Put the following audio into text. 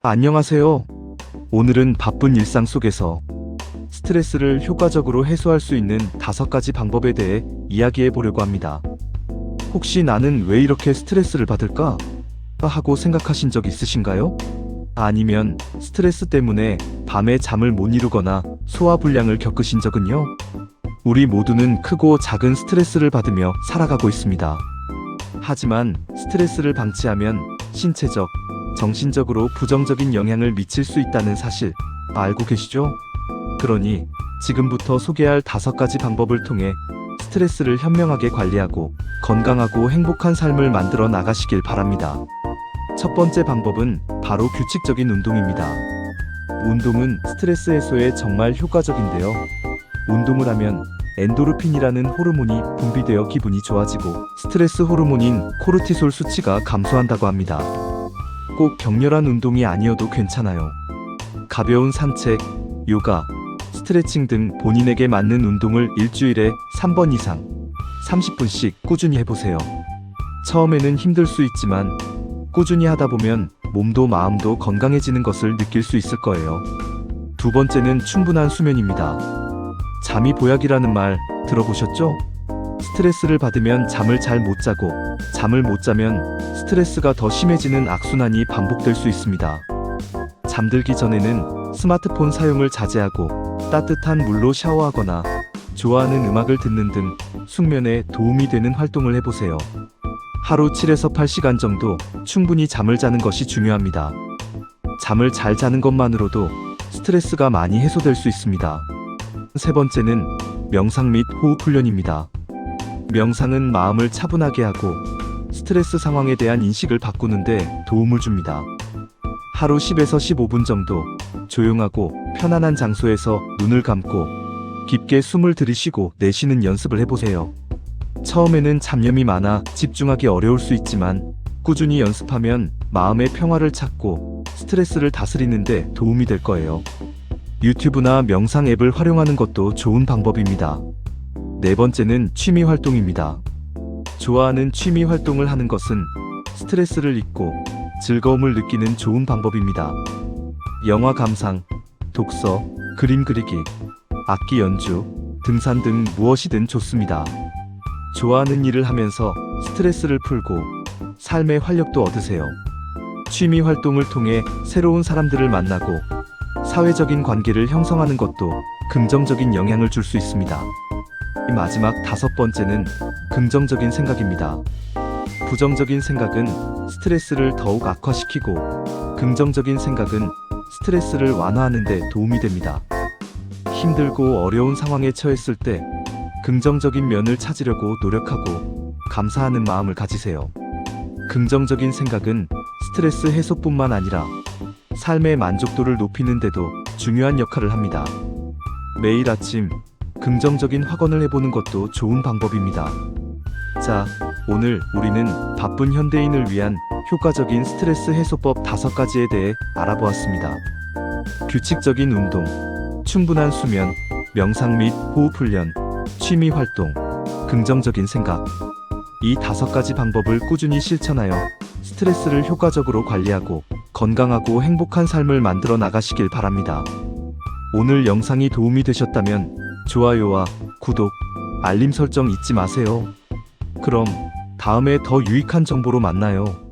안녕하세요. 오늘은 바쁜 일상 속에서 스트레스를 효과적으로 해소할 수 있는 다섯 가지 방법에 대해 이야기해 보려고 합니다. 혹시 나는 왜 이렇게 스트레스를 받을까? 하고 생각하신 적 있으신가요? 아니면 스트레스 때문에 밤에 잠을 못 이루거나 소화불량을 겪으신 적은요? 우리 모두는 크고 작은 스트레스를 받으며 살아가고 있습니다. 하지만 스트레스를 방치하면 신체적, 정신적으로 부정적인 영향을 미칠 수 있다는 사실 알고 계시죠? 그러니 지금부터 소개할 다섯 가지 방법을 통해 스트레스를 현명하게 관리하고 건강하고 행복한 삶을 만들어 나가시길 바랍니다. 첫 번째 방법은 바로 규칙적인 운동입니다. 운동은 스트레스 해소에 정말 효과적인데요. 운동을 하면 엔도르핀이라는 호르몬이 분비되어 기분이 좋아지고 스트레스 호르몬인 코르티솔 수치가 감소한다고 합니다. 꼭 격렬한 운동이 아니어도 괜찮아요. 가벼운 산책, 요가, 스트레칭 등 본인에게 맞는 운동을 일주일에 3번 이상 30분씩 꾸준히 해보세요. 처음에는 힘들 수 있지만 꾸준히 하다 보면 몸도 마음도 건강해지는 것을 느낄 수 있을 거예요. 두 번째는 충분한 수면입니다. 잠이 보약이라는 말 들어보셨죠? 스트레스를 받으면 잠을 잘 못 자고 잠을 못 자면 스트레스가 더 심해지는 악순환이 반복될 수 있습니다. 잠들기 전에는 스마트폰 사용을 자제하고 따뜻한 물로 샤워하거나 좋아하는 음악을 듣는 등 숙면에 도움이 되는 활동을 해보세요. 하루 7에서 8시간 정도 충분히 잠을 자는 것이 중요합니다. 잠을 잘 자는 것만으로도 스트레스가 많이 해소될 수 있습니다. 세 번째는 명상 및 호흡 훈련입니다. 명상은 마음을 차분하게 하고 스트레스 상황에 대한 인식을 바꾸는데 도움을 줍니다. 하루 10에서 15분 정도 조용하고 편안한 장소에서 눈을 감고 깊게 숨을 들이쉬고 내쉬는 연습을 해보세요. 처음에는 잡념이 많아 집중하기 어려울 수 있지만 꾸준히 연습하면 마음의 평화를 찾고 스트레스를 다스리는데 도움이 될 거예요. 유튜브나 명상 앱을 활용하는 것도 좋은 방법입니다. 네 번째는 취미 활동입니다. 좋아하는 취미 활동을 하는 것은 스트레스를 잊고 즐거움을 느끼는 좋은 방법입니다. 영화 감상, 독서, 그림 그리기, 악기 연주, 등산 등 무엇이든 좋습니다. 좋아하는 일을 하면서 스트레스를 풀고 삶의 활력도 얻으세요. 취미 활동을 통해 새로운 사람들을 만나고 사회적인 관계를 형성하는 것도 긍정적인 영향을 줄 수 있습니다. 마지막 다섯 번째는 긍정적인 생각입니다. 부정적인 생각은 스트레스를 더욱 악화시키고 긍정적인 생각은 스트레스를 완화하는 데 도움이 됩니다. 힘들고 어려운 상황에 처했을 때 긍정적인 면을 찾으려고 노력하고 감사하는 마음을 가지세요. 긍정적인 생각은 스트레스 해소뿐만 아니라 삶의 만족도를 높이는 데도 중요한 역할을 합니다. 매일 아침 긍정적인 확언을 해보는 것도 좋은 방법입니다. 자, 오늘 우리는 바쁜 현대인을 위한 효과적인 스트레스 해소법 다섯 가지에 대해 알아보았습니다. 규칙적인 운동, 충분한 수면, 명상 및 호흡 훈련, 취미 활동, 긍정적인 생각. 이 다섯 가지 방법을 꾸준히 실천하여 스트레스를 효과적으로 관리하고 건강하고 행복한 삶을 만들어 나가시길 바랍니다. 오늘 영상이 도움이 되셨다면 좋아요와 구독, 알림 설정 잊지 마세요. 그럼 다음에 더 유익한 정보로 만나요.